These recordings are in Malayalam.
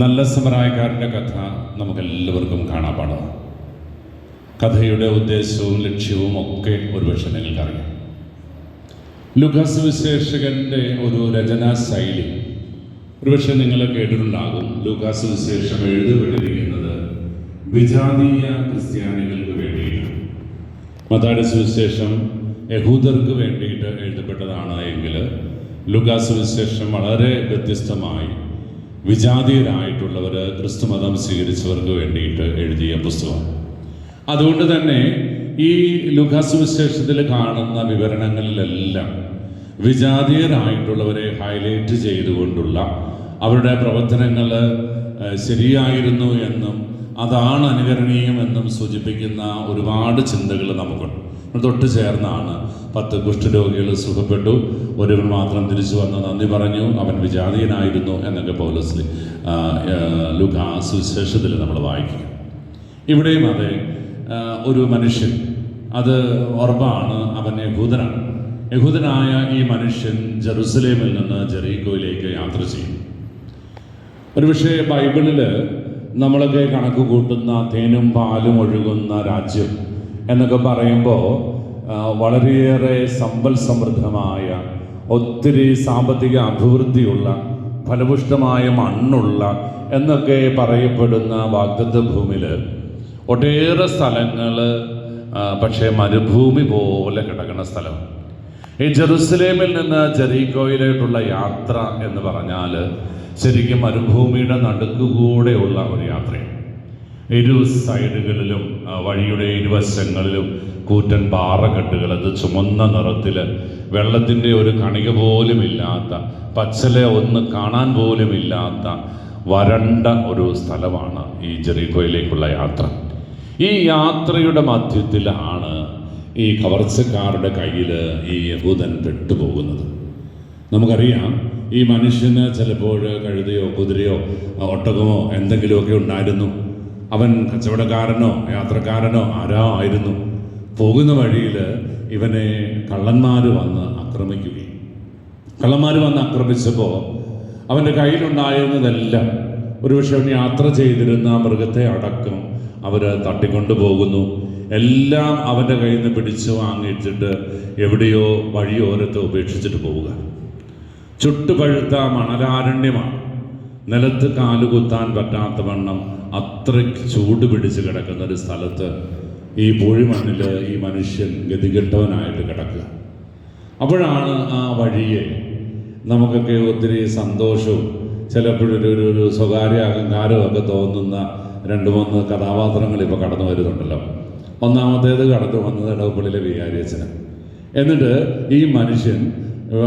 നല്ല സമരായക്കാരന്റെ കഥ നമുക്കെല്ലാവർക്കും കാണാപ്പാടാണ് കഥയുടെ ഉദ്ദേശവും ലക്ഷ്യവും ഒക്കെ ഒരുപക്ഷെ നിങ്ങൾക്കറിയാം. ലുഖാസ് വിശേഷകന്റെ ഒരു രചനാ ശൈലി ഒരുപക്ഷെ നിങ്ങൾ കേട്ടിട്ടുണ്ടാകും. ലൂക്കാസ് വിശേഷം എഴുതപ്പെട്ടിരിക്കുന്നത് വിജാതീയ ക്രിസ്ത്യാനികൾക്ക് വേണ്ടിയിട്ട് മതാട സുവിശേഷം യഹൂദർക്ക് വേണ്ടിയിട്ട് എഴുതപ്പെട്ടതാണ് എങ്കിൽ ലുക്കാസ് വിശേഷം വളരെ വ്യത്യസ്തമായി വിജാതീയരായിട്ടുള്ളവർ ക്രിസ്തുമതം സ്വീകരിച്ചവർക്ക് വേണ്ടിയിട്ട് എഴുതിയ പുസ്തകം. അതുകൊണ്ട് തന്നെ ഈ ലുഖാസുവിശേഷത്തിൽ വിശേഷത്തിൽ കാണുന്ന വിവരണങ്ങളിലെല്ലാം വിജാതീയരായിട്ടുള്ളവരെ ഹൈലൈറ്റ് ചെയ്തുകൊണ്ടുള്ള അവരുടെ പ്രവർത്തനങ്ങൾ ശരിയായിരുന്നു എന്നും അതാണ് അനുകരണീയമെന്നും സൂചിപ്പിക്കുന്ന ഒരുപാട് ചിന്തകൾ നമുക്കുണ്ട്. തൊട്ട് ചേർന്നാണ് പത്ത് കുഷ്ഠരോഗികൾ സുഖപ്പെട്ടു. ഒരുവൻ മാത്രം തിരിച്ചു വന്ന് നന്ദി പറഞ്ഞു. അവൻ വിജാതീയനായിരുന്നു എന്നൊക്കെ പൗലസ് ലുക സുശേഷത്തിൽ നമ്മൾ വായിക്കും. ഇവിടെയും അതെ ഒരു മനുഷ്യൻ അത് ഉറപ്പാണ് അവൻ യഹൂദനാണ്. യഹൂദനായ ഈ മനുഷ്യൻ ജെറുസലേമിൽ നിന്ന് ജെറീക്കോയിലേക്ക് യാത്ര ചെയ്യും. ഒരുപക്ഷെ ബൈബിളിൽ നമ്മളൊക്കെ കണക്ക് കൂട്ടുന്ന തേനും പാലും ഒഴുകുന്ന രാജ്യം എന്നൊക്കെ പറയുമ്പോൾ വളരെയേറെ സമ്പൽ സമൃദ്ധമായ ഒത്തിരി സാമ്പത്തിക അഭിവൃദ്ധിയുള്ള ഫലപുഷ്ടമായ മണ്ണുള്ള എന്നൊക്കെ പറയപ്പെടുന്ന വാഗ്ദത്ത ഭൂമിയിൽ ഒട്ടേറെ സ്ഥലങ്ങൾ പക്ഷേ മരുഭൂമി പോലെ കിടക്കുന്ന സ്ഥലം. ഈ ജെറുസലേമിൽ നിന്ന് ജെറീക്കോയിലേക്കുള്ള യാത്ര എന്ന് പറഞ്ഞാൽ ശരിക്കും മരുഭൂമിയുടെ നടുക്കുകൂടെയുള്ള ഒരു യാത്രയാണ്. ഇരു സൈഡുകളിലും വഴിയുടെ ഇരുവശങ്ങളിലും കൂറ്റൻ പാറക്കെട്ടുകൾ അത് ചുമന്ന നിറത്തിൽ വെള്ളത്തിന്റെ ഒരു കണിക പോലും ഇല്ലാത്ത പച്ചല ഒന്ന് കാണാൻ പോലും ഇല്ലാത്ത വരണ്ട ഒരു സ്ഥലമാണ് ഈ ജെറീക്കോയിലേക്കുള്ള യാത്ര. ഈ യാത്രയുടെ മധ്യത്തിലാണ് ഈ കവർച്ചക്കാരുടെ കയ്യിൽ ഈ യഹൂദൻ പെട്ടുപോകുന്നത്. നമുക്കറിയാം ഈ മനുഷ്യന് ചിലപ്പോൾ കഴുതയോ കുതിരയോ ഒട്ടകമോ എന്തെങ്കിലുമൊക്കെ ഉണ്ടായിരുന്നു. അവൻ കച്ചവടക്കാരനോ യാത്രക്കാരനോ ആരോ ആയിരുന്നു. പോകുന്ന വഴിയിൽ ഇവനെ കള്ളന്മാർ വന്ന് ആക്രമിക്കുകയും. കള്ളന്മാർ വന്ന് ആക്രമിച്ചപ്പോൾ അവന്റെ കയ്യിലുണ്ടായിരുന്നതെല്ലാം ഒരുപക്ഷെ അവൻ യാത്ര ചെയ്തിരുന്ന മൃഗത്തെ അടക്കം അവർ തട്ടിക്കൊണ്ടു പോകുന്നു. എല്ലാം അവന്റെ കയ്യിൽ നിന്ന് പിടിച്ചു വാങ്ങിച്ചിട്ട് എവിടെയോ വഴിയോരത്ത് ഉപേക്ഷിച്ചിട്ട് പോവുക. ചുട്ടുപഴുത്ത മണലാരണ്യമാണ്. നിലത്ത് കാലുകുത്താൻ പറ്റാത്ത വണ്ണം അത്രയ്ക്ക് ചൂട് പിടിച്ച് കിടക്കുന്ന ഒരു സ്ഥലത്ത് ഈ പൂഴിമണ്ണിൽ ഈ മനുഷ്യൻ ഗതികെട്ടവനായിട്ട് കിടക്കുക. അപ്പോഴാണ് ആ വഴിയെ നമുക്കൊക്കെ ഒത്തിരി സന്തോഷവും ചിലപ്പോഴൊരു ഒരു ഒരു സ്വകാര്യ അഹങ്കാരവും ഒക്കെ തോന്നുന്ന രണ്ട് മൂന്ന് കഥാപാത്രങ്ങൾ ഇപ്പോൾ കടന്നു വരുന്നുണ്ടല്ലോ. ഒന്നാമത്തേത് കടന്നു വന്നത് ഇടവപ്പള്ളിയിലെ വികാരിയച്ഛന് എന്നിട്ട് ഈ മനുഷ്യൻ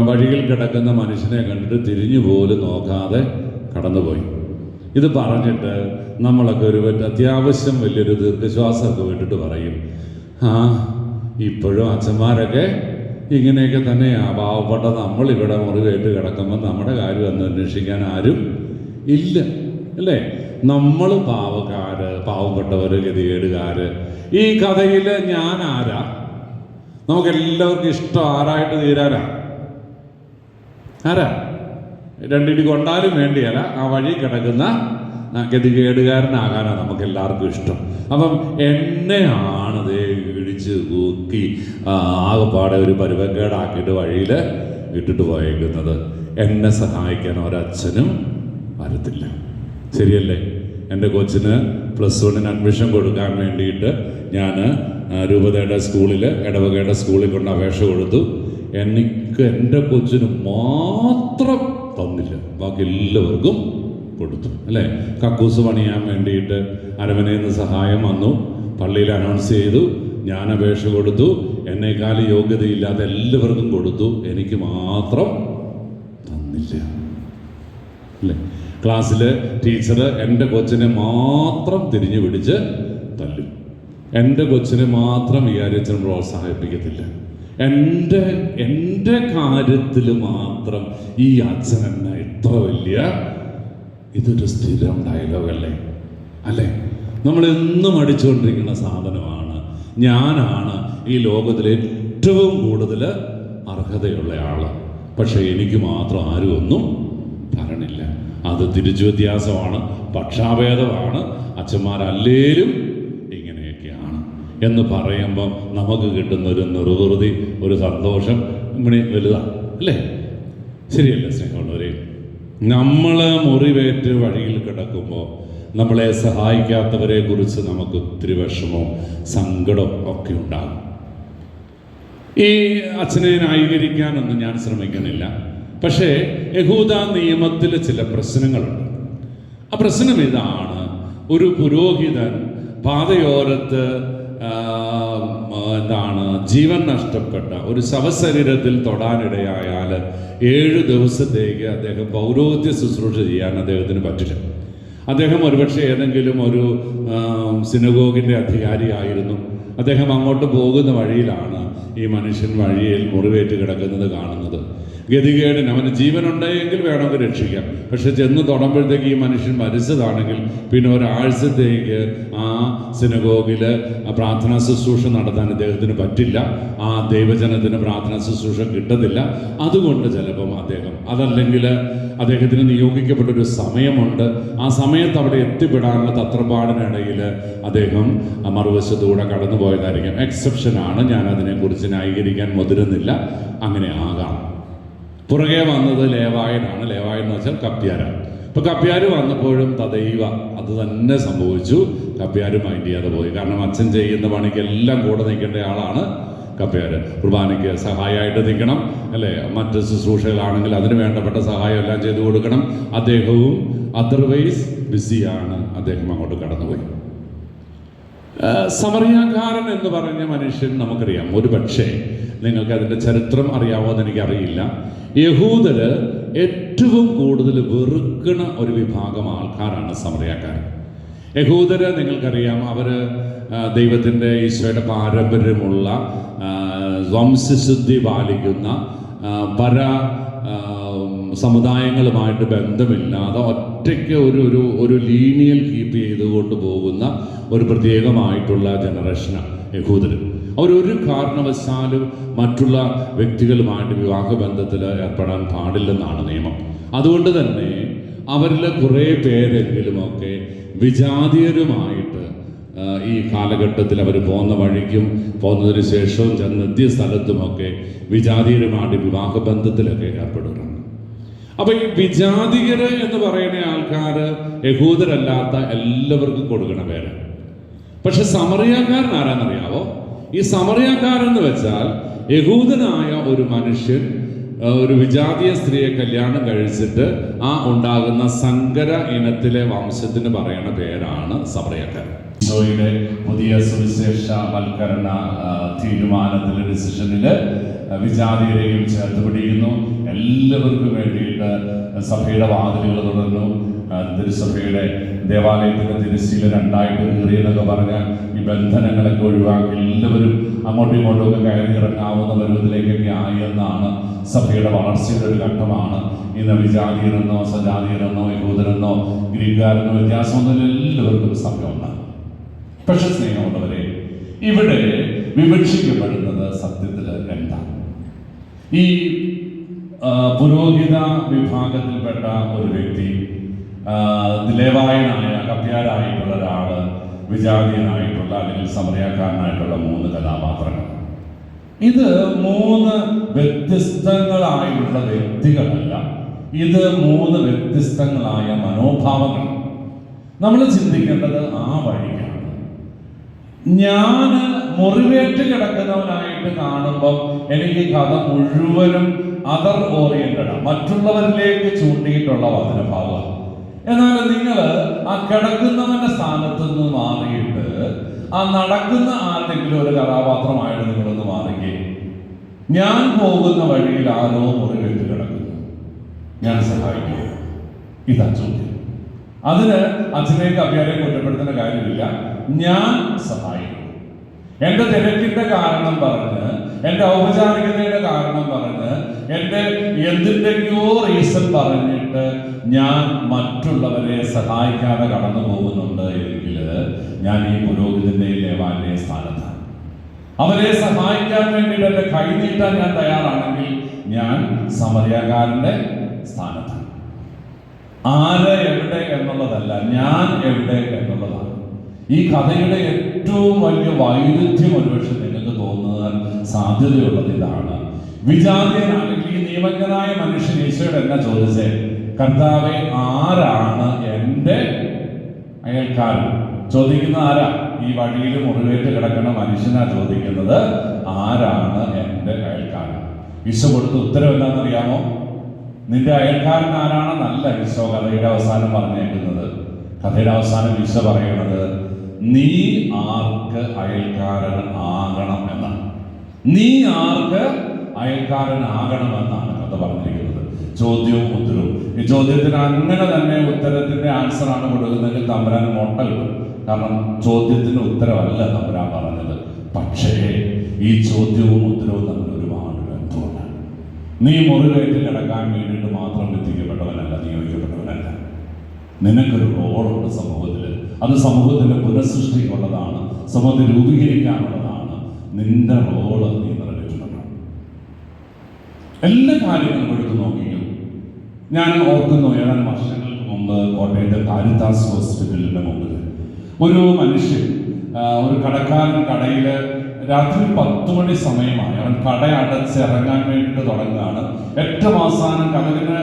വഴിയിൽ കിടക്കുന്ന മനുഷ്യനെ കണ്ടിട്ട് തിരിഞ്ഞു പോലും നോക്കാതെ കടന്നുപോയി. ഇത് പറഞ്ഞിട്ട് നമ്മളൊക്കെ ഒരു പറ്റ- അത്യാവശ്യം വലിയൊരു ദീർഘശ്വാസമൊക്കെ വിട്ടിട്ട് പറയും. ആ ഇപ്പോഴും അച്ഛന്മാരൊക്കെ ഇങ്ങനെയൊക്കെ തന്നെയാ. പാവപ്പെട്ട നമ്മളിവിടെ മുറിവേറ്റ് കിടക്കുമ്പോൾ നമ്മുടെ കാര്യം എന്ന് അന്വേഷിക്കാൻ ആരും ഇല്ല. അല്ലേ? നമ്മൾ പാവക്കാര് പാവപ്പെട്ടവർ ഗതികേടുകാര്. ഈ കഥയിൽ ഞാൻ ആരാ നമുക്കെല്ലാവർക്കും ഇഷ്ടം ആരായിട്ട് തീരാനാ? ആരാ? രണ്ടിടി കൊണ്ടാലും വേണ്ടിയല്ല. ആ വഴി കിടക്കുന്ന ഗതികേടുകാരനാകാനാണ് നമുക്ക് എല്ലാവർക്കും ഇഷ്ടം. അപ്പം എന്നെയാണ് ദേ ഇടിച്ച് ഊക്കി ആകെപ്പാടെ ഒരു പരുവക്കേടാക്കിയിട്ട് വഴിയിൽ ഇട്ടിട്ട് പോയേക്കുന്നത്. എന്നെ സഹായിക്കാൻ ഒരച്ഛനും വരത്തില്ല. ശരിയല്ലേ? എന്റെ കൊച്ചിന് പ്ലസ് വണ്ണിന് അഡ്മിഷൻ കൊടുക്കാൻ വേണ്ടിയിട്ട് ഞാൻ രൂപതയുടെ സ്കൂളിൽ ഇടവകയുടെ സ്കൂളിൽ കൊണ്ട് അപേക്ഷ കൊടുത്തു. എനിക്ക് എന്റെ കൊച്ചിന് മാത്രം ബാക്കി എല്ലാവർക്കും കൊടുത്തു. അല്ലേ? കക്കൂസ് പണിയാൻ വേണ്ടിയിട്ട് അരമനയിൽ നിന്ന് സഹായം വന്നു. പള്ളിയിൽ അനൗൺസ് ചെയ്തു. ഞാൻ അപേക്ഷ കൊടുത്തു. എന്നേക്കാൾ യോഗ്യതയില്ലാത്ത എല്ലാവർക്കും കൊടുത്തു. എനിക്ക് മാത്രം തന്നില്ല. അല്ലേ? ക്ലാസ്സിൽ ടീച്ചർ എന്റെ കൊച്ചിനെ മാത്രം തിരിഞ്ഞു പിടിച്ച് തല്ലും. എന്റെ കൊച്ചിനെ മാത്രം ഈ കാര്യത്തിന് പ്രോത്സാഹിപ്പിക്കത്തില്ല. എന്റെ എന്റെ കാര്യത്തിൽ മാത്രം ഈ അച്ഛൻ എന്നെ ഇത്ര വലിയ ഇതൊരു സ്ഥിരം ഡയലോഗല്ലേ അല്ലേ? നമ്മൾ എന്നും അടിച്ചുകൊണ്ടിരിക്കുന്ന സാധനമാണ്. ഞാനാണ് ഈ ലോകത്തിലെ ഏറ്റവും കൂടുതൽ അർഹതയുള്ള ആൾ പക്ഷേ എനിക്ക് മാത്രം ആരും ഒന്നും തരണില്ല. അത് തിരിച്ചു വ്യത്യാസമാണ് പക്ഷാഭേദമാണ്. അച്ഛന്മാരല്ലേലും ഇങ്ങനെയൊക്കെയാണ്. എന്ന് പറയുമ്പം നമുക്ക് കിട്ടുന്ന ഒരു നിർവൃതി ഒരു സന്തോഷം ഇവിടെ വലുതാണ് അല്ലേ? ശരിയല്ലേ സ്നേഹമുള്ളവരെ? നമ്മൾ മുറിവേറ്റ് വഴിയിൽ കിടക്കുമ്പോൾ നമ്മളെ സഹായിക്കാത്തവരെ കുറിച്ച് നമുക്ക് ഒത്തിരി വിഷമവും സങ്കടവും ഒക്കെ ഉണ്ടാകും. ഈ അച്ഛനെ ന്യായീകരിക്കാനൊന്നും ഞാൻ ശ്രമിക്കുന്നില്ല. പക്ഷേ യഹൂദ നിയമത്തിൽ ചില പ്രശ്നങ്ങളുണ്ട്. ആ പ്രശ്നം ഇതാണ്. ഒരു പുരോഹിതൻ പാതയോരത്ത് എന്താണ് ജീവൻ നഷ്ടപ്പെട്ട ഒരു ശവശരീരത്തിൽ തൊടാനിടയായാൽ ഏഴ് ദിവസത്തേക്ക് അദ്ദേഹം പൗരോഹിത്യ ശുശ്രൂഷ ചെയ്യാൻ അദ്ദേഹത്തിന് പറ്റില്ല. അദ്ദേഹം ഒരുപക്ഷെ ഏതെങ്കിലും ഒരു സിനഗോഗിന്റെ അധികാരിയായിരുന്നു. അദ്ദേഹം അങ്ങോട്ട് പോകുന്ന വഴിയിലാണ് ഈ മനുഷ്യൻ വഴിയിൽ മുറിവേറ്റ് കിടക്കുന്നത് കാണുന്നത്. ഗതികേടിന് അവന് ജീവനുണ്ടായെങ്കിൽ വേണമെങ്കിൽ രക്ഷിക്കാം പക്ഷെ ചെന്ന് തുടങ്ങുമ്പോഴത്തേക്ക് ഈ മനുഷ്യൻ മരിച്ചതാണെങ്കിൽ പിന്നെ ഒരാഴ്ചത്തേക്ക് ആ സിനഗോഗിൽ പ്രാർത്ഥനാ ശുശ്രൂഷ നടത്താൻ അദ്ദേഹത്തിന് പറ്റില്ല. ആ ദൈവജനത്തിന് പ്രാർത്ഥനാ ശുശ്രൂഷ കിട്ടത്തില്ല. അതുകൊണ്ട് ചിലപ്പം അദ്ദേഹം അതല്ലെങ്കിൽ അദ്ദേഹത്തിന് നിയോഗിക്കപ്പെട്ടൊരു സമയമുണ്ട്. ആ സമയത്ത് അവിടെ എത്തിപ്പെടാനുള്ള തത്രപ്പാടിനിടയിൽ അദ്ദേഹം മറുവശത്തൂടെ കടന്നു പോയതായിരിക്കും എക്സെപ്ഷനാണ് ഞാൻ അതിനെക്കുറിച്ച് ന്യായീകരിക്കാൻ മുതിരുന്നില്ല. അങ്ങനെ ആകാം. പുറകെ വന്നത് ലേവായനാണ്. ലേവായൻ എന്ന് വെച്ചാൽ കപ്പ്യാരാണ് ഇപ്പൊ കപ്പ്യാർ വന്നപ്പോഴും തദൈവ അത് തന്നെ സംഭവിച്ചു. കപ്പ്യാര് മൈൻഡ് ചെയ്യാതെ പോയി. കാരണം അച്ഛൻ ചെയ്യുന്ന പണിക്ക് എല്ലാം കൂടെ നിൽക്കേണ്ട ആളാണ് കപ്പ്യാര് കുർബാനയ്ക്ക് സഹായമായിട്ട് നിൽക്കണം അല്ലേ? മറ്റ് ശുശ്രൂഷകളാണെങ്കിൽ അതിന് വേണ്ടപ്പെട്ട സഹായം എല്ലാം ചെയ്തു കൊടുക്കണം. അദ്ദേഹവും അതർവൈസ് ബിസിയാണ് അദ്ദേഹം അങ്ങോട്ട് കടന്നുപോയി. ഏഹ് സമറിയാക്കാരൻ എന്ന് പറഞ്ഞ മനുഷ്യൻ നമുക്കറിയാം. ഒരു പക്ഷേ നിങ്ങൾക്ക് അതിന്റെ ചരിത്രം അറിയാവോ എന്ന് എനിക്കറിയില്ല. യഹൂദര് ഏറ്റവും കൂടുതൽ വെറുക്കണ ഒരു വിഭാഗം ആൾക്കാരാണ് സമറിയാക്കാരൻ. യഹൂദര് നിങ്ങൾക്കറിയാം അവർ ദൈവത്തിന്റെ ഈശോയുടെ പാരമ്പര്യമുള്ള വംശശുദ്ധി പാലിക്കുന്ന പര സമുദായങ്ങളുമായിട്ട് ബന്ധമില്ലാതെ ഒറ്റയ്ക്ക് ഒരു ഒരു ഒരു ലീനിയൽ കീപ്പ് ചെയ്തുകൊണ്ട് പോകുന്ന ഒരു പ്രത്യേകമായിട്ടുള്ള ജനറേഷനാണ് യഹൂദർ അവരൊരു കാരണവശാലും മറ്റുള്ള വ്യക്തികളുമായിട്ട് വിവാഹബന്ധത്തിൽ ഏർപ്പെടാൻ പാടില്ലെന്നാണ് നിയമം. അതുകൊണ്ട് തന്നെ അവരിൽ കുറേ പേരെങ്കിലുമൊക്കെ വിജാതീയരുമായിട്ട് ഈ കാലഘട്ടത്തിൽ അവർ പോകുന്ന വഴിക്കും പോകുന്നതിന് ശേഷവും ചെന്നെത്തിയ സ്ഥലത്തുമൊക്കെ വിജാതീയരുമായിട്ട് വിവാഹബന്ധത്തിലൊക്കെ ഏർപ്പെടുകയാണ് അപ്പൊ ഈ വിജാതികര് എന്ന് പറയുന്ന ആൾക്കാർ യഹൂദരല്ലാത്ത എല്ലാവർക്കും കൊടുക്കണ പേര്. പക്ഷെ സമറിയാക്കാരൻ ആരാന്നറിയാവോ? ഈ സമറിയാക്കാരൻ എന്ന് വെച്ചാൽ യഹൂദനായ ഒരു മനുഷ്യൻ ഒരു വിജാതീയ സ്ത്രീയെ കല്യാണം കഴിച്ചിട്ട് ആ ഉണ്ടാകുന്ന സങ്കര ഇനത്തിലെ വംശത്തിന് പറയുന്ന പേരാണ് സമറിയാക്കാരൻ. ഈശോയുടെ പുതിയ സുവിശേഷ വൽക്കരണ ആ, തീരുമാനത്തിലെ ഡിസിഷനിൽ വിജാതീയരെയും ചേർത്ത് പിടിക്കുന്നു. എല്ലാവർക്കും വേണ്ടിയിട്ട് സഭയുടെ വാതിലുകൾ തുടർന്നു തിരുസഭയുടെ ദേവാലയത്തിന്റെ തിരുശീല രണ്ടായിട്ട് കീറിയെന്നൊക്കെ പറഞ്ഞ് ഈ ബന്ധനങ്ങളൊക്കെ ഒഴിവാക്കി എല്ലാവരും അങ്ങോട്ടും ഇങ്ങോട്ടും ഒക്കെ കയറി ഇറങ്ങാവുന്ന പരുവത്തിലേക്കൊക്കെ ആയി എന്നാണ് സഭയുടെ വളർച്ചയുടെ ഒരു ഘട്ടമാണ്. ഇന്ന് വിജാതീയരെന്നോ സജാതീയരെന്നോ യഹൂദരെന്നോ ഗ്രീക്കുകാരെന്നോ വ്യത്യാസമൊന്നും എല്ലാവർക്കും സഭയുണ്ട് പക്ഷെ സ്നേഹമുള്ളവരെ ഇവിടെ വിവക്ഷിക്കപ്പെടുന്നത് സത്യത്തിൽ എന്താണ്? ഈ പുരോഹിത വിഭാഗത്തിൽപ്പെട്ട ഒരു വ്യക്തി ദിലേവായനായ ലേവായനായ കപ്യാരായിട്ടുള്ള ഒരാൾ വിജാതീയനായിട്ടുള്ള അല്ലെങ്കിൽ സമരക്കാരനായിട്ടുള്ള മൂന്ന് കഥാപാത്രങ്ങൾ. ഇത് മൂന്ന് വ്യത്യസ്തങ്ങളായുള്ള വ്യക്തികളല്ല ഇത് മൂന്ന് വ്യത്യസ്തങ്ങളായ മനോഭാവങ്ങൾ. നമ്മൾ ചിന്തിക്കേണ്ടത് ആ വഴിക്കാണ്. ഞാൻ മുറിവേറ്റ് കിടക്കുന്നവനായിട്ട് കാണുമ്പോൾ എനിക്ക് കഥ മുഴുവനും അതർ ഓറിയന്റഡ് മറ്റുള്ളവരിലേക്ക് ചൂണ്ടിയിട്ടുള്ള വചനഭാഗം എന്നാൽ നിങ്ങൾ ആ കിടക്കുന്നവന്റെ സ്ഥാനത്ത് നിന്ന് മാറിയിട്ട് ആ നടക്കുന്ന ആരെങ്കിലും ഒരു കഥാപാത്രമായിട്ട് നിങ്ങളൊന്ന് മാറുകയും ഞാൻ പോകുന്ന വഴിയിൽ ആരോ മുറിവേറ്റ് കിടക്കുന്നു. ഞാൻ സഹായിക്കുക ഇതാ ചോദ്യം. അതിന് അച്ഛനേക്ക് അഭ്യാരെ കുറ്റപ്പെടുത്തുന്ന കാര്യമില്ല. ഞാൻ സഹായിക്കും. എന്റെ തിരക്കിന്റെ കാരണം പറഞ്ഞ് എന്റെ ഔപചാരികതയുടെ കാരണം പറഞ്ഞ് എന്റെ എന്തിന്റെയോ റീസൺ പറഞ്ഞിട്ട് ഞാൻ മറ്റുള്ളവരെ സഹായിക്കാതെ കടന്നു പോകുന്നുണ്ട് എങ്കിൽ ഞാൻ ഈ പുരോഹിതന്റെ ലേവാന്റെ സ്ഥാനത്താണ്. അവരെ സഹായിക്കാൻ വേണ്ടിയിട്ട് എന്റെ കൈ നീട്ടാൻ ഞാൻ തയ്യാറാണെങ്കിൽ ഞാൻ സമരകാരന്റെ സ്ഥാനത്താണ്. ആര് എവിടെ എന്നുള്ളതല്ല ഞാൻ എവിടെ എന്നുള്ളതാണ്. ഈ കഥയുടെ ഏറ്റവും വലിയ വൈരുദ്ധ്യം ഒരുപക്ഷെ നിങ്ങൾക്ക് തോന്നുന്നത് സാധ്യതയുള്ളത് ഇതാണ്. വിചാരിയനാണെങ്കിൽ ഈ നിയമജ്ഞനായ മനുഷ്യൻ ഈശോയുടെ എന്നാ ചോദിച്ചേ? കർത്താവെ ആരാണ് എന്റെ അയൽക്കാരൻ? ചോദിക്കുന്ന ആരാ? ഈ വഴിയിൽ മുറിവേറ്റ് കിടക്കുന്ന മനുഷ്യനാ ചോദിക്കുന്നത്. ആരാണ് എന്റെ അയൽക്കാരൻ? ഈശോ കൊടുത്ത ഉത്തരം എന്താണെന്നറിയാമോ? നിന്റെ അയൽക്കാരൻ ആരാണെന്നല്ല ഈശോ കഥയുടെ അവസാനം പറഞ്ഞേക്കുന്നത്. കഥയുടെ അവസാനം ഈശോ പറയുന്നത് നീ ആർക്ക് അയൽക്കാരൻ ആകണം എന്നാണ്. നീ ആർക്ക് അയൽക്കാരൻ ആകണമെന്നാണ് കഥ പറഞ്ഞിരിക്കുന്നത്. ചോദ്യവും ഉത്തരവും. ഈ ചോദ്യത്തിന് അങ്ങനെ തന്നെ ഉത്തരത്തിന്റെ ആൻസർ ആണ് കൊടുക്കുന്നതെങ്കിൽ തമ്പുരാൻ മുട്ട കിട്ടും. കാരണം ചോദ്യത്തിന് ഉത്തരവല്ല തമ്പുരാൻ പറഞ്ഞത്. പക്ഷേ ഈ ചോദ്യവും ഉത്തരവും തമ്മിൽ ഒരുപാട് ബന്ധമുണ്ട്. നീ മുറിവേറ്റിൽ കിടക്കാൻ വേണ്ടിയിട്ട് മാത്രം എത്തിക്കപ്പെട്ടവനല്ല നിയോഗിക്കപ്പെട്ടവനല്ല. നിനക്കൊരു റോളുണ്ട് സമൂഹത്തിൽ അത് സമൂഹത്തിന്റെ പുനഃസൃഷ്ടിക്കുള്ളതാണ്. സമൂഹത്തെ രൂപീകരിക്കാനുള്ളതാണ്. നിന്റെ റോൾ നീ നിറവേറ്റുന്നതാണ് എല്ലാ കാര്യങ്ങളും എടുത്തു നോക്കിയും ഞാൻ ഓർക്കുന്നു ഏതാനും വർഷങ്ങൾക്ക് മുമ്പ് കോട്ടയത്തെ കാരിത്താസ് ഹോസ്പിറ്റലിന്റെ മുമ്പിൽ. ഒരു മനുഷ്യൻ ഒരു കടക്കാരൻ കടയിൽ രാത്രി പത്ത് മണി സമയമായി. അവൻ കട അടച്ചിറങ്ങാൻ വേണ്ടിയിട്ട് തുടങ്ങുകയാണ്. ഏറ്റവും അവസാനം കടലിന്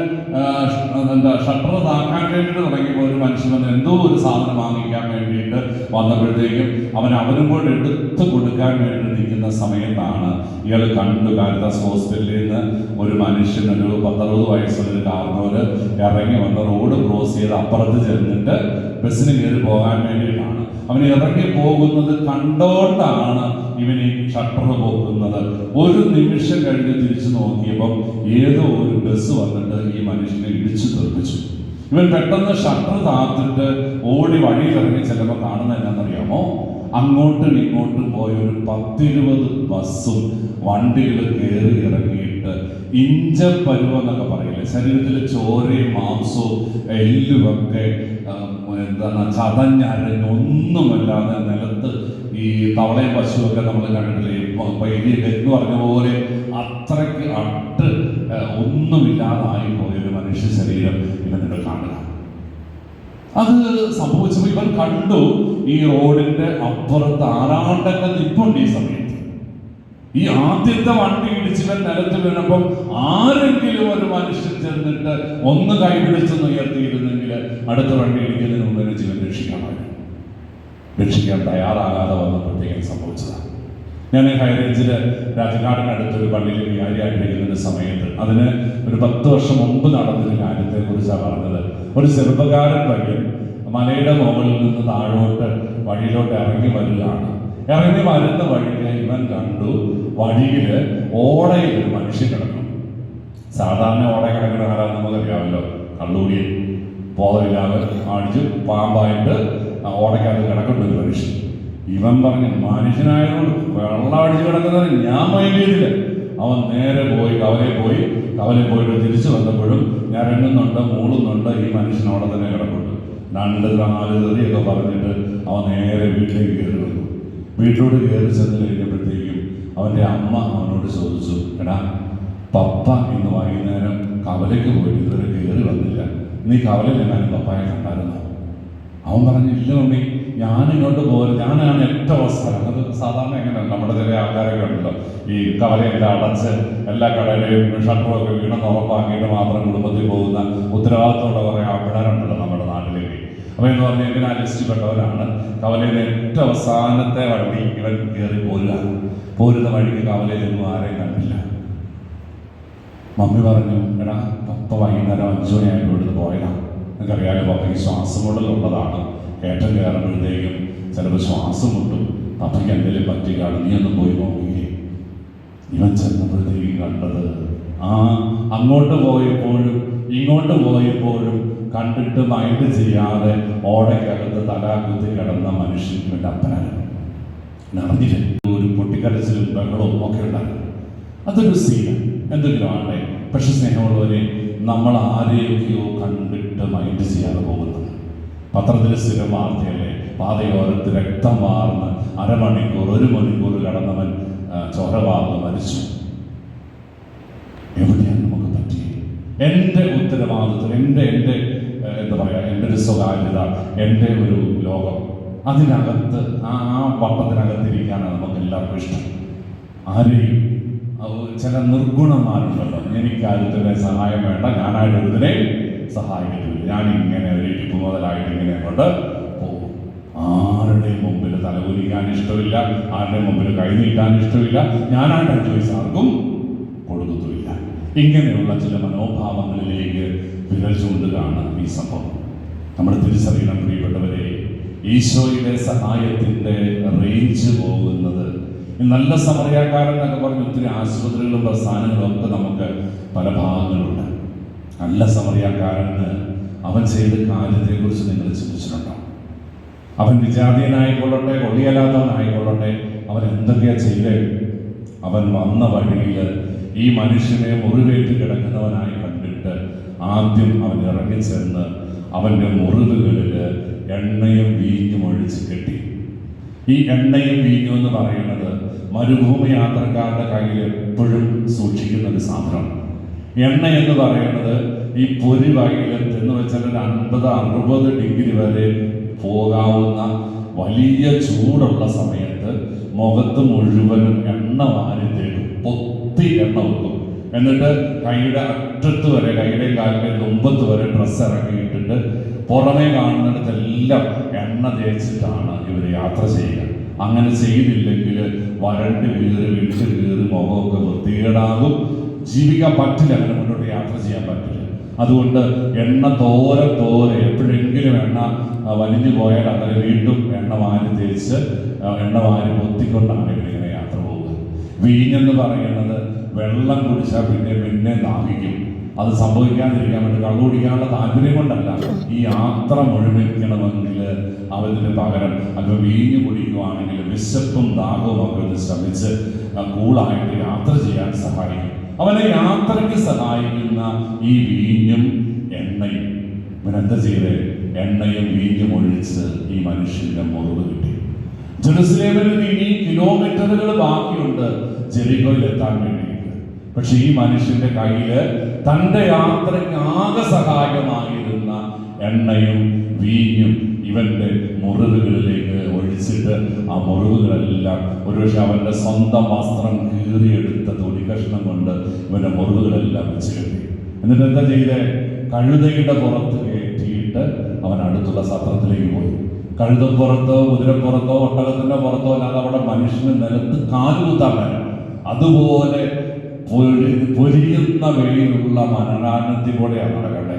എന്താ ഷട്ടർ താക്കാൻ വേണ്ടിയിട്ട് തുടങ്ങിയപ്പോൾ ഒരു മനുഷ്യൻ വന്ന് എന്തോ ഒരു സാധനം വാങ്ങിക്കാൻ വേണ്ടിയിട്ട് വന്നപ്പോഴത്തേക്കും അവൻ അവനും കൂടെ എടുത്തു കൊടുക്കാൻ വേണ്ടി നിൽക്കുന്ന സമയത്താണ് ഇയാൾ കണ്ടു കാരിതാസ് ഹോസ്പിറ്റലിൽ നിന്ന് ഒരു മനുഷ്യൻ ഒരു പത്തറുപത് വയസ്സുള്ള കാരണവര് ഇറങ്ങി വന്ന് റോഡ് ക്രോസ് ചെയ്ത് അപ്പുറത്ത് ചെന്നിട്ട് ബസ്സിന് കയറി പോകാൻ വേണ്ടിയിട്ടാണ്. അവൻ ഇറങ്ങി പോകുന്നത് കണ്ടോണ്ടാണ് ഇവനെ ഷട്ടർ പോക്കുന്നത്. ഒരു നിമിഷം കഴിഞ്ഞ് തിരിച്ചു നോക്കിയപ്പം ഏതോ ഒരു ബസ് വന്നിട്ട് ഈ മനുഷ്യനെ ഇടിച്ചു തെറിപ്പിച്ചു. ഇവൻ പെട്ടെന്ന് ഷട്ടർ താത്തിട്ട് ഓടി വഴിയിലിറങ്ങി ചിലപ്പോൾ കാണുന്ന എന്നാണെന്നറിയാമോ അങ്ങോട്ടും ഇങ്ങോട്ടും പോയ ഒരു പത്തിരുപത് ബസ്സും വണ്ടികൾ കയറി ഇറങ്ങിയിട്ട് ഇഞ്ചപ്പരുവെന്നൊക്കെ പറയില്ലേ? ശരീരത്തിലെ ചോരയും മാംസവും എല്ലുമൊക്കെ എന്താണ് ചതഞ്ഞരഞ്ഞൊന്നുമല്ലാതെ നിലത്ത് ഈ തവളയും പശുവൊക്കെ നമ്മൾ കണ്ടിട്ടില്ലേ? പൈലിയൊക്കെ എന്ന് പറഞ്ഞ പോലെ അത്രയ്ക്ക് അട്ട് ഒന്നുമില്ലാതായി പോയൊരു മനുഷ്യ ശരീരം ഇവരുടെ കാണുക. അത് സംഭവിച്ചപ്പോൾ ഇവൻ കണ്ടു ഈ റോഡിന്റെ അപ്പുറത്ത് ആരാണ്ടൊക്കെ നിപ്പുണ്ട് ഈ സമയത്ത്. ഈ ആദ്യത്തെ വണ്ടി ഇടിച്ചിവൻ നിലത്ത് വീണപ്പം ആരെങ്കിലും ഒരു മനുഷ്യൻ ചെന്നിട്ട് ഒന്ന് കൈപിടിച്ചൊന്ന് ഉയർത്തിയിരുന്നെങ്കിൽ അടുത്ത വണ്ടി ഇടിക്കുന്നതിന് മുമ്പ് തന്നെ ജീവൻ രക്ഷിക്കാമായിരുന്നു രക്ഷിക്കാൻ തയ്യാറാകാതെ വന്നപ്പോഴത്തേക്കും സംഭവിച്ചതാണ്. ഞാൻ ഹൈറേഞ്ചിൽ രാജനാടിനടുത്തൊരു പള്ളിയിൽ വികാരിയായിട്ടിരിക്കുന്ന സമയത്ത് അതിന് ഒരു പത്ത് വർഷം മുമ്പ് നടന്നൊരു കാര്യത്തെ കുറിച്ചാണ് പറഞ്ഞത്. ഒരു ചെറുപ്പക്കാരൻ പയ്യൻ മലയുടെ മുകളിൽ നിന്ന് താഴോട്ട് വഴിയിലോട്ട് ഇറങ്ങി വരികയാണ്. ഇറങ്ങി വരുന്ന വഴിയിൽ ഇവൻ കണ്ടു വഴിയിൽ ഓടയിൽ ഒരു മനുഷ്യൻ കിടക്കും സാധാരണ ഓട കിടക്കുന്ന ആരാ നമുക്കറിയാമല്ലോ. കള്ളൂടിയൻ ബോധമില്ലാതെ അടിച്ച് പാമ്പായിട്ട് ഓടയ്ക്കകത്ത് കിടക്കുന്ന ഒരു മനുഷ്യൻ. ഇവൻ പറഞ്ഞു മനുഷ്യനായതുകൊണ്ട് വെള്ളം അടിച്ച് കിടക്കുന്നത് ഞാൻ മൈൻഡ് ചെയ്തില്ല. അവൻ നേരെ പോയി കവലെ പോയി. കവലെ പോയിട്ട് തിരിച്ചു വന്നപ്പോഴും ഞരങ്ങുന്നുണ്ട് മൂളുന്നുണ്ട് ഈ മനുഷ്യൻ അവിടെ തന്നെ കിടപ്പുണ്ട്. രണ്ട് നാല് തെറിയൊക്കെ പറഞ്ഞിട്ട് അവൻ നേരെ വീട്ടിലേക്ക് കയറി വന്നു. വീട്ടിലോട്ട് കയറി ചെന്ന് കഴിഞ്ഞപ്പോഴത്തേക്കും അവന്റെ അമ്മ അവനോട് ചോദിച്ചു എടാ പപ്പ ഇന്ന് വൈകുന്നേരം കവലയ്ക്ക് പോയിട്ട് ഇതുവരെ കയറി വന്നില്ല. നീ കവലയിൽ എങ്ങാനും പപ്പായ കണ്ടായിരുന്നു. അവൻ പറഞ്ഞു ഇല്ല മമ്മി ഞാൻ ഇങ്ങോട്ട് പോകരുത് ഞാനാണ് ഏറ്റവും അവസരം അത് സാധാരണ എങ്ങനെയാണ് നമ്മുടെ ചില ആൾക്കാരൊക്കെ ഉണ്ടല്ലോ. ഈ കവലയെല്ലാം അടച്ച് എല്ലാ കടയിലെയും ഷട്ടറും ഒക്കെ വീണെന്ന് ഉറപ്പാക്കിയിട്ട് മാത്രം കുടുംബത്തിൽ പോകുന്ന ഉത്തരവാദിത്തമുള്ള കുറേ ആൾക്കാരുണ്ടല്ലോ നമ്മുടെ നാട്ടിലേക്ക്. അപ്പോൾ എന്ന് പറഞ്ഞാൽ ഇവൻ ആ കവലയിലെ ഏറ്റവും അവസാനത്തെ വണ്ടി ഇവൻ കയറി പോരുക. പോരുന്ന വഴിക്ക് കവലയിലൊന്നും ആരെയും കണ്ടില്ല. മമ്മി പറഞ്ഞു എടാ പപ്പ വൈകുന്നേരം അഞ്ചു മണിയായിട്ട് ഇവിടുന്ന് പോയതാണ് നിനക്കറിയാലോ പപ്പയ്ക്ക് ശ്വാസം മുട്ടലുള്ളതാണ് ഏറ്റവും കയറുമ്പോഴത്തേക്കും ചിലപ്പോൾ ശ്വാസം മുട്ടും. പപ്പയ്ക്ക് എന്തെങ്കിലും പറ്റി നീ ഒന്ന് പോയി നോക്കിയേ ഇവൻ ചെന്നപ്പോഴത്തേക്കും കണ്ടത് ആ അങ്ങോട്ട് പോയപ്പോഴും ഇങ്ങോട്ട് പോയപ്പോഴും കണ്ടിട്ട് മൈൻഡ് ചെയ്യാതെ ഓടയ്ക്കകത്ത് തലാകുത്തി കിടന്ന മനുഷ്യൻ ഇവന്റെ അപ്പനായിരുന്നു നടന്നില്ല ഒരു പൊട്ടിക്കരച്ചിലും ബഹളവും ഒക്കെ ഉണ്ടായിരുന്നു. അതൊരു സീന. എന്തെങ്കിലും ആണേ പക്ഷെ സ്നേഹമുള്ളവരെ നമ്മൾ ആരെയൊക്കെയോ കണ്ടിട്ട് മൈൻഡ് ചെയ്യാതെ പോകുന്നത്? പത്രത്തിൽ സ്ഥിരം വാർത്തയല്ലേ പാതയോരത്ത് രക്തം വാർന്ന് അരമണിക്കൂർ ഒരു മണിക്കൂർ കടന്നവൻ ചോരവാർന്ന് ചോര വാർന്ന് മരിച്ചു. എവിടെയാണ് നമുക്ക് പറ്റിയത്? എന്റെ ഉത്തരവാദിത്വം എന്റെ എന്റെ എന്താ പറയുക എന്റെ ഒരു സ്വകാര്യത എന്റെ ഒരു ലോകം. അതിനകത്ത് ആ വട്ടത്തിനകത്തിരിക്കാനാണ് നമുക്ക് എല്ലാവർക്കും ഇഷ്ടം. ആരെയും ചില നിർഗുണന്മാരുണ്ടല്ലോ. എനിക്ക് ആദ്യത്തിന്റെ സഹായം വേണ്ട ഞാനായിട്ട് ഒരുതിനെ സഹായിക്കത്തില്ല. ഞാൻ ഇങ്ങനെ ഒരു ഇരിപ്പ് മുതലായിട്ട് ഇങ്ങനെ കൊണ്ട് പോകും. ആരുടെയും മുമ്പിൽ തലകുലിക്കാൻ ഇഷ്ടമില്ല ആരുടെയും മുമ്പിൽ കൈ നീട്ടാൻ ഇഷ്ടമില്ല ഞാനായിട്ട് ചോയ്സ് ആർക്കും കൊടുക്കത്തുമില്ല. ഇങ്ങനെയുള്ള ചില മനോഭാവങ്ങളിലേക്ക് വിരൽ ഈ സംഭവം. നമ്മൾ തിരിച്ചറിയണം പ്രിയപ്പെട്ടവരെ ഈശോയുടെ സഹായത്തിന്റെ റേഞ്ച് പോകുന്നത് നല്ല സമറിയാക്കാരൻ എന്നൊക്കെ പറഞ്ഞ് ഒത്തിരി ആശുപത്രികളും പ്രസ്ഥാനങ്ങളും ഒക്കെ നമുക്ക് പല ഭാഗങ്ങളുണ്ട്. നല്ല സമറിയാക്കാരന് അവൻ ചെയ്ത കാര്യത്തെക്കുറിച്ച് നിങ്ങൾ ചിന്തിച്ചിട്ടുണ്ടോ? അവൻ വിജാതീയനായിക്കൊള്ളട്ടെ കൊള്ളിയല്ലാത്തവനായിക്കൊള്ളട്ടെ അവൻ എന്തൊക്കെയാ ചെയ്തേ? അവൻ വന്ന വഴിയിൽ ഈ മനുഷ്യനെ മുറിവേറ്റ് കിടക്കുന്നവനായി കണ്ടിട്ട് ആദ്യം അവൻ ഇറങ്ങിച്ചെന്ന് അവന്റെ മുറിവുകളിൽ എണ്ണയും വീഞ്ഞും ഒഴിച്ച് കെട്ടി. ഈ എണ്ണയും വീഞ്ഞും എന്ന് പറയുന്നത് മരുഭൂമി യാത്രക്കാരുടെ കയ്യിൽ എപ്പോഴും സൂക്ഷിക്കുന്ന ഒരു സാധനം. എണ്ണ എന്ന് പറയുന്നത് ഈ പൊരി വകയിൽ എന്ന് വെച്ചാൽ ഒരു അൻപത് അറുപത് ഡിഗ്രി വരെ പോകാവുന്ന വലിയ ചൂടുള്ള സമയത്ത് മുഖത്ത് മുഴുവനും എണ്ണ വാരി തേടും. പൊത്തി എണ്ണ വെക്കും എന്നിട്ട് കൈയുടെ അറ്റത്ത് വരെ കൈയുടെയും കാലിന്റെ തുമ്പത്ത് വരെ ഡ്രസ്സ് ഇറക്കിയിട്ടിട്ട് പുറമേ കാണുന്നിടത്തെല്ലാം എണ്ണ തേച്ചിട്ടാണ് ഇവർ യാത്ര ചെയ്യുക. അങ്ങനെ ചെയ്തില്ലെങ്കിൽ വരണ്ട് കീറി വിട്ട് കീറി മുഖമൊക്കെ വൃത്തികേടാകും. ജീവിക്കാൻ പറ്റില്ല അങ്ങനെ മുന്നോട്ട് യാത്ര ചെയ്യാൻ പറ്റില്ല. അതുകൊണ്ട് എണ്ണ തോരെ തോരെ എപ്പോഴെങ്കിലും എണ്ണ വലിഞ്ഞു പോയാൽ അങ്ങനെ വീണ്ടും എണ്ണ വാരി തേച്ച് എണ്ണ വാരി പൊത്തിക്കൊണ്ടാണ് ഇവരിങ്ങനെ യാത്ര പോകുന്നത്. വീഞ്ഞെന്ന് പറയുന്നത് വെള്ളം കുടിച്ചാൽ പിന്നെ പിന്നെ ദാഹിക്കും അത് സംഭവിക്കാതിരിക്കാൻ വേണ്ടി കള്ളു കുടിക്കാനുള്ള താല്പര്യം കൊണ്ടല്ല. ഈ യാത്ര മുഴുമിക്കണമെങ്കിൽ അവരിന് പകരം അത് വീഞ്ഞു കുടിക്കുവാണെങ്കിൽ വിശപ്പും ദാഹവും ഒന്ന് ശ്രമിച്ച് കൂളായിട്ട് യാത്ര ചെയ്യാൻ സഹായിക്കും. അവനെ യാത്രയ്ക്ക് സഹായിക്കുന്ന ഈ വീഞ്ഞും എണ്ണയും. ഇവനെന്താ ചെയ്തേ? എണ്ണയും വീഞ്ഞും ഒഴിച്ച് ഈ മനുഷ്യന്റെ മുറിവ് കിട്ടി. ജെറുസലേമിൽ ഇനി കിലോമീറ്ററുകൾ ബാക്കിയുണ്ട്. ജെറിക്കോയിൽ എത്താൻ വേണ്ടിയിട്ട് പക്ഷെ ഈ മനുഷ്യന്റെ കയ്യിൽ തന്റെ യാത്രയ്ക്ക് ആകെ സഹായകമായിരുന്ന എണ്ണയും വീഞ്ഞും ഇവന്റെ മുറിവുകളിലേക്ക് ഒഴിച്ചിട്ട് ആ മുറിവുകളെല്ലാം ഒരുപക്ഷെ അവന്റെ സ്വന്തം വസ്ത്രം കീറിയെടുത്ത തൊടി കഷ്ണം കൊണ്ട് ഇവന്റെ മുറിവുകളെല്ലാം വെച്ച് കെട്ടി. എന്നിട്ട് എന്താ ചെയ്തേ? കഴുതയുടെ പുറത്ത് കയറ്റിയിട്ട് അവൻ അടുത്തുള്ള സത്രത്തിലേക്ക് പോയി. കഴുതപ്പുറത്തോ കുതിരപ്പുറത്തോ ഒട്ടകത്തിന്റെ പുറത്തോ അല്ലാതെ അവിടെ മനുഷ്യന് നിലത്ത് കാലുകുത്താൻ വരാം. അതുപോലെ പൊരി- പൊരിയുന്ന വെളിയിലുള്ള മനനാനത്തിലൂടെയാണ് അടകട്ടെ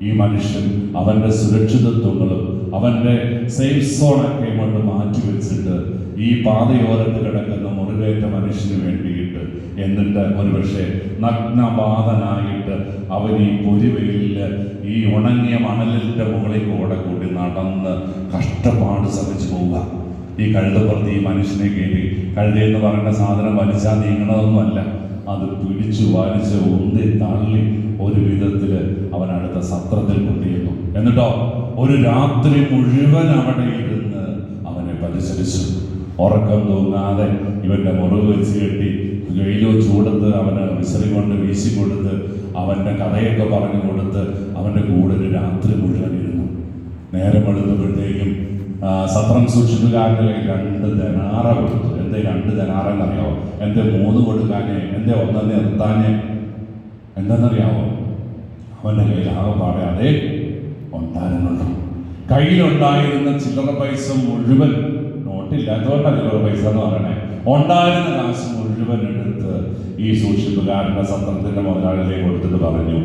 ഈ മനുഷ്യൻ അവന്റെ സുരക്ഷിതത്വങ്ങളും അവന്റെ സേഫ് സോണൊക്കെ കൊണ്ട് മാറ്റി വെച്ചിട്ട് ഈ പാതയോരത്ത് കിടക്കുന്ന മുറിവേറ്റ മനുഷ്യന് വേണ്ടിയിട്ട് എന്നിട്ട് ഒരുപക്ഷെ നഗ്നപാതനായിട്ട് അവൻ ഈ പൊരിവെയിലിൽ ഈ ഉണങ്ങിയ മണലിന്റെ മുകളിൽ കൂടെ കൂടി നടന്ന് കഷ്ടപ്പാട് സഹിച്ചു പോവുക. ഈ കഴുതപ്പുറത്ത് ഈ മനുഷ്യനെ കയറി കഴുതയെന്ന് പറയുന്ന സാധനം വലിച്ചാൽ നീങ്ങണതൊന്നുമല്ല. അത് പിടിച്ചു വലിച്ച് ഉന്തി തള്ളി ഒരു വിധത്തിൽ അവൻ അടുത്ത സത്രത്തിൽ കൊണ്ടിരുന്നു എന്നിട്ടോ ഒരു രാത്രി മുഴുവൻ അവിടെ ഇരുന്ന് അവനെ പരിചരിച്ചു ഉറക്കം തോന്നാതെ ഇവന്റെ മുറിവ് വെച്ച് കെട്ടി വെയിലോ ചൂടത്ത് അവന് വിസറി കൊണ്ട് വീശി കൊടുത്ത് അവന്റെ കഥയൊക്കെ പറഞ്ഞു കൊടുത്ത് അവന്റെ കൂടെ ഒരു രാത്രി മുഴുവൻ ഇരുന്നു. നേരം എടുത്തപ്പോഴത്തേക്കും സത്രം സൂക്ഷിപ്പുകാരന്റെ രണ്ട് ധനാറ കൊടുത്തു. എന്തേ രണ്ട് ധനാറ എന്റെ മൂന്ന് കൊടുക്കാനേ എന്തേ ഒന്നെ നിർത്താനേ എന്തെന്നറിയാവോ? അവന്റെ കയ്യിൽ ആകെപ്പാടെ അതേ ഉണ്ടായിരുന്നുള്ളൂ കയ്യിലുണ്ടായിരുന്ന ചില്ലറ പൈസ മുഴുവൻ നോട്ടില്ലാത്തതുകൊണ്ടാണ് ചില്ലറ പൈസ എന്ന് പറയണേ. ഉണ്ടായിരുന്ന കാശ് മുഴുവൻ എടുത്ത് ഈ സൂക്ഷിപ്പുകാരന്റെ സത്രത്തിന്റെ മുതലാളിയിലേക്ക് കൊടുത്തിട്ട് പറഞ്ഞു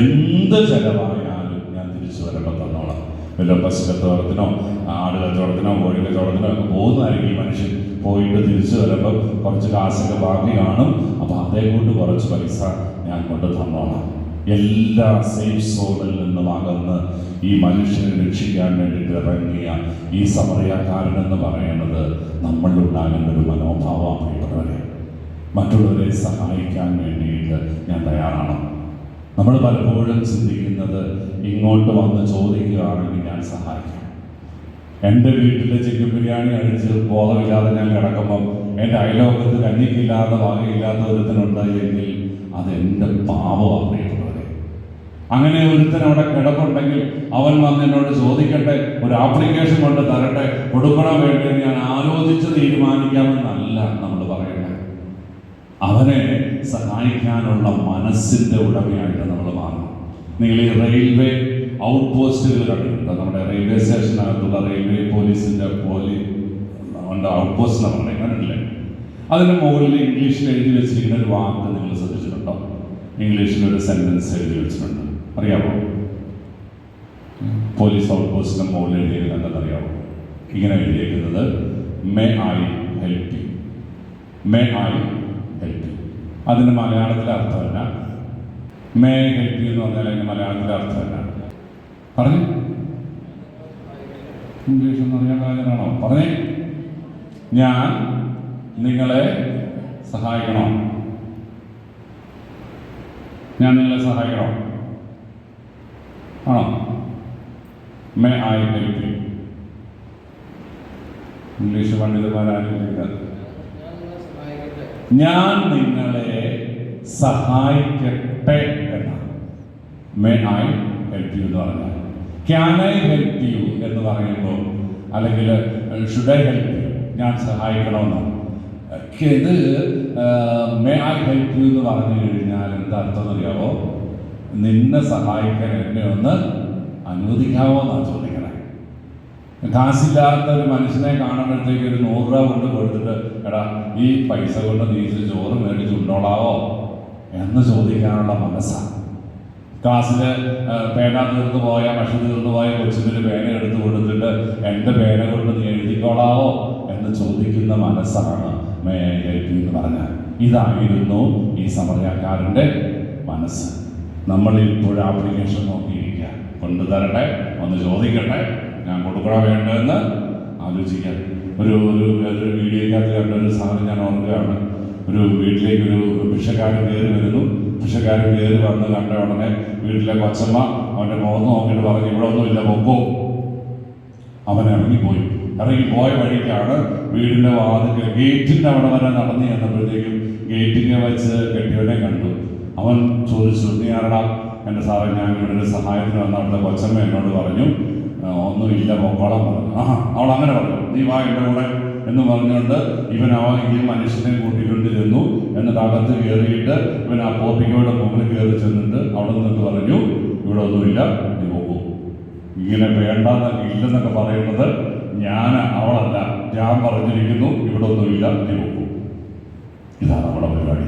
എന്ത് ചെലവായാലും ഞാൻ തിരിച്ചു വരുമ്പോൾ തന്നോളാം വല്ല പശു കച്ചവടത്തിനോ ആട് കച്ചവടത്തിനോ കോഴി കച്ചവടത്തിനോ ഒക്കെ പോകുന്നതായിരിക്കും മനുഷ്യൻ. പോയിട്ട് തിരിച്ചു വരുമ്പോൾ കുറച്ച് കാശൊക്കെ ബാക്കി കാണും. അപ്പോൾ അതേ കൊണ്ട് കുറച്ച് പൈസ ഞാൻ കൊണ്ട് തന്നോളാം. എല്ലാ സേഫ് സോണിൽ നിന്നും അകന്ന് ഈ മനുഷ്യനെ രക്ഷിക്കാൻ വേണ്ടി ഇറങ്ങിയ ഈ സമറിയാക്കാരൻ എന്ന് പറയുന്നത് നമ്മളിലുണ്ടാകുന്ന ഒരു പ്രിയപ്പെട്ടവരെ. മറ്റുള്ളവരെ സഹായിക്കാൻ വേണ്ടിയിട്ട് ഞാൻ തയ്യാറാണ്. നമ്മൾ പലപ്പോഴും ചിന്തിക്കുന്നത് ഇങ്ങോട്ട് വന്ന് ചോദിക്കുകയാണെങ്കിൽ ഞാൻ സഹായിക്കാം. എന്റെ വീട്ടിലെ ചിക്കൻ ബിരിയാണി അടിച്ച് ബോധമില്ലാതെ ഞാൻ കിടക്കുമ്പം എന്റെ അയലോകത്ത് കഞ്ഞിക്കില്ലാതെ വകയില്ലാത്ത ഒരുത്തനുണ്ട് എങ്കിൽ അത് എന്റെ പാവമാണ് പ്രിയപ്പെട്ടവരെ അങ്ങനെ ഒരുത്തൻ അവിടെ കിടപ്പുണ്ടെങ്കിൽ അവൻ വന്ന് എന്നോട് ചോദിക്കട്ടെ ഒരു ആപ്ലിക്കേഷൻ കൊണ്ട് തരട്ടെ കൊടുക്കണോ വേണ്ടി ഞാൻ ആലോചിച്ച് തീരുമാനിക്കാമെന്നല്ല നമ്മൾ അവനെ സഹായിക്കാനുള്ള മനസ്സിന്റെ ഉടമയായിട്ട് നമ്മൾ മാറണം. നിങ്ങൾ ഈ റെയിൽവേ ഔട്ട് പോസ്റ്റുകൾ കണ്ടിട്ടുണ്ട്? നമ്മുടെ റെയിൽവേ സ്റ്റേഷനകത്തുള്ള റെയിൽവേ പോലീസിന്റെ പോലീ ഔട്ട് പോസ്റ്റ് നമ്മൾ കണ്ടിട്ടില്ലേ? അതിന്റെ മുകളിൽ ഇംഗ്ലീഷിൽ എഴുതി വെച്ചിരിക്കുന്ന ഒരു വാക്ക് നിങ്ങൾ ശ്രദ്ധിച്ചിട്ടുണ്ടോ? ഇംഗ്ലീഷിൽ ഒരു സെന്റൻസ് എഴുതി വെച്ചിട്ടുണ്ട്. അറിയാമോ പോലീസ് ഔട്ട് പോസ്റ്റിന്റെ മുകളിൽ എഴുതിയിരിക്കുന്നത് അറിയാമോ ഇങ്ങനെ എഴുതിയിരിക്കുന്നത് may I help you may I help you അതിന് മലയാളത്തിലെ അർത്ഥമല്ല. മേ ഹെൽപ്പ് യു എന്ന് പറഞ്ഞാൽ അതിന് മലയാളത്തിലെ അർത്ഥമല്ല. പറഞ്ഞു? ഇംഗ്ലീഷ് എന്ന് പറഞ്ഞാൽ കാര്യമാണോ പറഞ്ഞേ? ഞാൻ നിങ്ങളെ സഹായിക്കണോ? ഞാൻ നിങ്ങളെ സഹായിക്കണോ? ആണോ? മേ ആയി ഹെൽപ്പ് യു ഇംഗ്ലീഷ് പണ്ഡിതന്മാരാരും ചെയ്തത്. ഞാൻ നിങ്ങളെ സഹായിക്കട്ടെ എന്നാണ്. മേ ഐ ഹെൽപ്പ് യു എന്ന് പറഞ്ഞാൽ ക്യാൻ ഐ ഹെൽപ്പ് യു എന്ന് പറയുമ്പോൾ അല്ലെങ്കിൽ ഷുഡ് ഐ ഹെൽപ്പ് യു ഞാൻ സഹായിക്കണമെന്നാണ് ഇത് മേ ഐ ഹെൽപ്പ് യു എന്ന് പറഞ്ഞു കഴിഞ്ഞാൽ എന്താ അർത്ഥം അറിയാവോ? നിന്നെ സഹായിക്കാൻ എന്നെ ഒന്ന് അനുവദിക്കാവോ എന്നാണ് ചോദിക്കണേ കാശില്ലാത്ത ഒരു മനുഷ്യനെ കാണുമ്പോഴത്തേക്ക് ഒരു നൂറ് രൂപ കൊണ്ട് കൊടുത്തിട്ട് എടാ ഈ പൈസ കൊണ്ട് നീ ഇച്ചിരി ചോറ് മേടിച്ച് ഉണ്ടോളാവോ? എന്ന് ചോദിക്കാനുള്ള മനസ്സാണ് ക്ലാസ്സിൽ പേന തീർന്നു പോയ മഷി തീർന്നു പോയ കൊച്ചിനൊരു പേന എടുത്ത് കൊടുത്തിട്ട് എന്റെ പേന കൊണ്ട് നീ എഴുതിക്കോളാവോ? എന്ന് ചോദിക്കുന്ന മനസ്സാണ് മേ ഹെൽപ്പ് എന്ന് പറഞ്ഞാൽ. ഇതായിരുന്നു ഈ സമരക്കാരന്റെ മനസ്സ്. നമ്മൾ ഇപ്പോഴും ആപ്ലിക്കേഷൻ നോക്കിയിരിക്കുക. കൊണ്ടുതരട്ടെ ഒന്ന് ചോദിക്കട്ടെ ഞാൻ കൊടുക്കണോ വേണ്ടതെന്ന് ആലോചിക്കാൻ ഒരു ഒരു ഒരു വീഡിയോക്കകത്ത് കണ്ട ഒരു സാധനം ഞാൻ ഓർക്കുകയാണ്. ഒരു വീട്ടിലേക്ക് ഒരു ഭിക്ഷക്കാരൻ കയറി വരുന്നു. ഭിക്ഷക്കാരൻ കയറി വന്ന് കണ്ട ഉടനെ വീട്ടിലെ കൊച്ചമ്മ അവന്റെ മുഖം നോക്കിയിട്ട് പറഞ്ഞു ഇവിടെ ഒന്നുമില്ല പൊക്കോ. അവൻ ഇറങ്ങിപ്പോയി. ഇറങ്ങിപ്പോയ വഴിക്കാണ് വീടിന്റെ വാതിൽ ഗേറ്റിന്റെ അവിടെ വരെ നടന്നു ചെന്നപ്പോഴത്തേക്കും ഗേറ്റിനെ വെച്ച് കെട്ടിയവനെ കണ്ടു. അവൻ ചോദിച്ചു നീ ആരടാ? എന്റെ സാറേ ഞാൻ ഇവിടെ ഒരു സഹായത്തിന് വന്ന അവിടുത്തെ കൊച്ചമ്മ എന്നോട് പറഞ്ഞു. "ആ, ഒന്നുമില്ല പൊക്കോളം പറഞ്ഞു. ആ അവൾ അങ്ങനെ പറഞ്ഞു. നീ വാ എന്റെ കൂടെ എന്ന് പറഞ്ഞുകൊണ്ട് ഇവൻ ആ ഈ മനുഷ്യനെ കൂട്ടിക്കൊണ്ട് ചെന്നു എന്നിട്ട് അകത്ത് കയറിയിട്ട് ഇവൻ ആ പോപ്പിക്കോയുടെ മുമ്പിൽ കയറി ചെന്നിട്ട് അവിടെ നിന്നിട്ട് പറഞ്ഞു ഇവിടെ ഒന്നുമില്ല നീ പോകൂ ഇങ്ങനെ വേണ്ടെന്നൊക്കെ ഇല്ലെന്നൊക്കെ പറയുന്നത് ഞാൻ അവളല്ല. ഞാൻ പറഞ്ഞിരിക്കുന്നു ഇവിടെ ഒന്നുമില്ല നീ പോകൂ ഇതാണ് നമ്മുടെ പരിപാടി?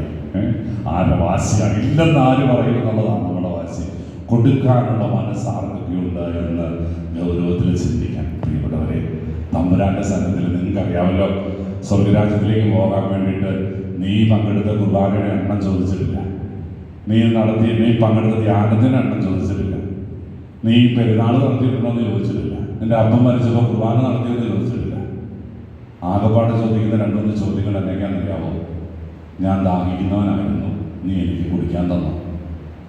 ആരുടെ വാശിയാണ്? ഇല്ലെന്ന് ആര് പറയും എന്നുള്ളതാണ് നമ്മുടെ വാശി. കൊടുക്കാനുള്ള മനസ്സ് എന്ന് ഗൗരവത്തിൽ ചിന്തിക്കാൻ പ്രിയപ്പെട്ടവരെ തമ്പുരാന്റെ സന്നദ്ധത്തിൽ നിങ്ങൾക്ക് അറിയാമല്ലോ സ്വർഗരാജ്യത്തിലേക്ക് പോകാൻ വേണ്ടിയിട്ട് നീ പങ്കെടുത്ത കുർബാനയുടെ എണ്ണം ചോദിച്ചിട്ടില്ല. നീ നടത്തിയ നീ പങ്കെടുത്ത ധ്യാനത്തിന് എണ്ണം ചോദിച്ചിട്ടില്ല. നീ പെരുന്നാൾ നടത്തിയിട്ടുണ്ടോ എന്ന് ചോദിച്ചിട്ടില്ല. നിന്റെ അപ്പം മരിച്ചപ്പോൾ കുർബാന നടത്തിയെന്ന് ചോദിച്ചിട്ടില്ല. ആകപ്പാട് ചോദിക്കുന്ന രണ്ടൊന്ന് ചോദ്യങ്ങൾ എന്നൊക്കെയാണെന്നറിയാവോ ഞാൻ ദാഹിക്കുന്നവനായിരുന്നു നീ എനിക്ക് കുടിക്കാൻ തന്നു.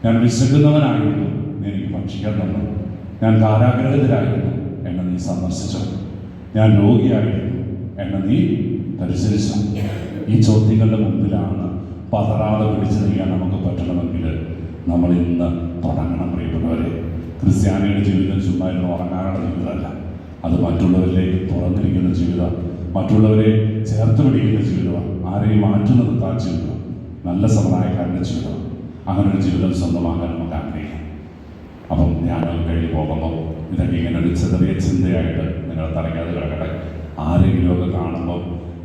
ഞാൻ വിശക്കുന്നവനായിരുന്നു നീ എനിക്ക് ഭക്ഷിക്കാൻ തന്നു. ഞാൻ കാരാഗ്രഹത്തിലായിരുന്നു എന്നെ നീ സന്ദർശിച്ചു. ഞാൻ രോഗിയായിരുന്നു. എന്നെ നീ പരിശീലിച്ചു. ഈ ചോദ്യങ്ങളുടെ മുമ്പിലാണ് പതറാതെ പിടിച്ചു നിൽക്കാൻ നമുക്ക് പറ്റണമെങ്കിൽ നമ്മൾ ഇന്ന് തുടങ്ങണം പ്രിയപ്പെട്ടവരെ. ക്രിസ്ത്യാനിയുടെ ജീവിതം ചുമ്മാ ഇരുന്ന് ഉറങ്ങാനുള്ള ജീവിതമല്ല. അത് മറ്റുള്ളവരിലേക്ക് തുറന്നിരിക്കുന്ന ജീവിതം. മറ്റുള്ളവരെ ചേർത്ത് പിടിക്കുന്ന ജീവിതമാണ്. ആരെയും മാറ്റി നിർത്താൻ ജീവിതം നല്ല സമുദായക്കാരന്റെ ജീവിതം അങ്ങനെ ഒരു ജീവിതം സ്വന്തമാക്കാൻ നമുക്ക് ആഗ്രഹിക്കാം അപ്പം ഞാൻ കഴിഞ്ഞ് പോകുമ്പോൾ ഇതൊക്കെ ഇങ്ങനെ ഒരു ചെറിയ ചിന്തയായിട്ട് നിങ്ങൾ തടയാതെ കിടക്കട്ടെ. ആരെങ്കിലുമൊക്കെ കാണുമ്പോൾ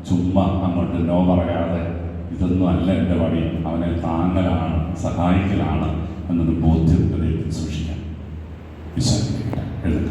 ചുമ്മാ അങ്ങോട്ട് നോ പറയാതെ ഇതൊന്നും അല്ല എന്റെ വഴി അവനെ താങ്ങലാണ് സഹായിക്കലാണ് എന്നൊരു ബോധ്യം ഹൃദയത്തിൽ സൂക്ഷിക്കാം. വിശ്വസിക്കട്ടെ എഴുതുക